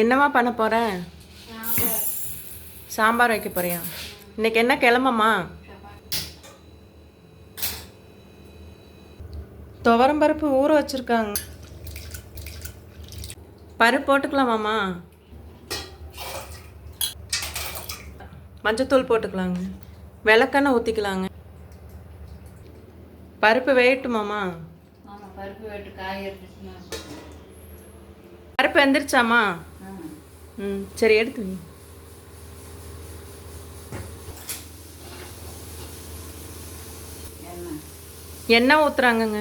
என்னம்மா பண்ண போற? சாம்பார் வைக்க போறியா? இன்னைக்கு என்ன கிளம்பம்மா துவரம் பருப்பு ஊற வச்சிருக்காங்க. பருப்பு போட்டுக்கலாமாம்மா மஞ்சத்தூள் போட்டுக்கலாங்க. விளக்கெண்ணெய் ஊற்றிக்கலாங்க பருப்பு வேகட்டுமாம்மா பருப்பு வெட்டு காய் பருப்பு எந்திரிச்சாம்மா? ஆ ம் சரி எடுத்து வை. என்ன? எண்ணெய் ஊற்றுறாங்கங்க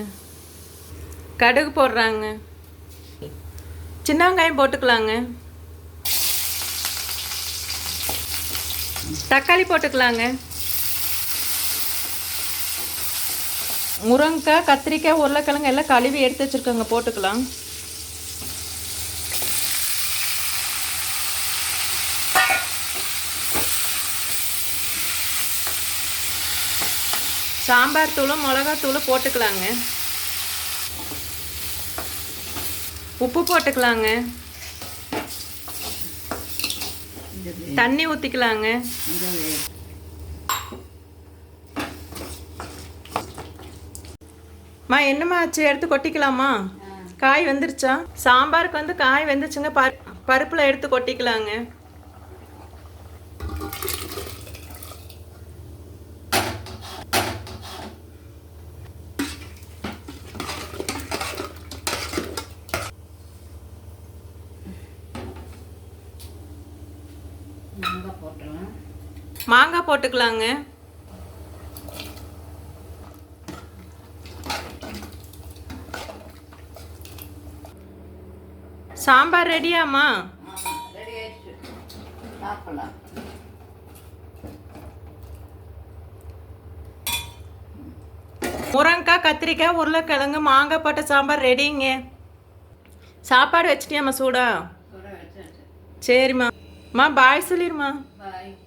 கடுகு போடுறாங்க. சின்ன வெங்காயம் போட்டுக்கலாங்க. தக்காளி போட்டுக்கலாங்க. முருங்கைக்காய் கத்திரிக்காய் உருளைக்கிழங்கு எல்லாம் கழுவி எடுத்து வச்சுருக்கோங்க போட்டுக்கலாம். சாம்பார் தூளும் மிளகாத்தூளும் போட்டுக்கலாங்க. உப்பு போட்டுக்கலாங்க. தண்ணி ஊற்றிக்கலாங்க மா என்னம்மா ஆச்சு? எடுத்து கொட்டிக்கலாமா? காய் வந்துருச்சா? சாம்பாருக்கு வந்து காய் வெந்துச்சுங்க. பரு பருப்பில் எடுத்து கொட்டிக்கலாங்க. மாங்காய் போட்டுடலாம் மாங்காய் போட்டுக்கலாங்க. சாம்பார் ரெடியாம்மா ஆமாம் ரெடி ஆயிடுச்சு. சாப்பிடலாம். முருங்கைக்காய் கத்திரிக்காய் உருளைக்கிழங்கு மாங்காய் போட்ட சாம்பார் ரெடிங்க. சாப்பாடு வச்சிட்டியாம்மா சூடா? சரிம்மா. Uma bye, irmã. Bye.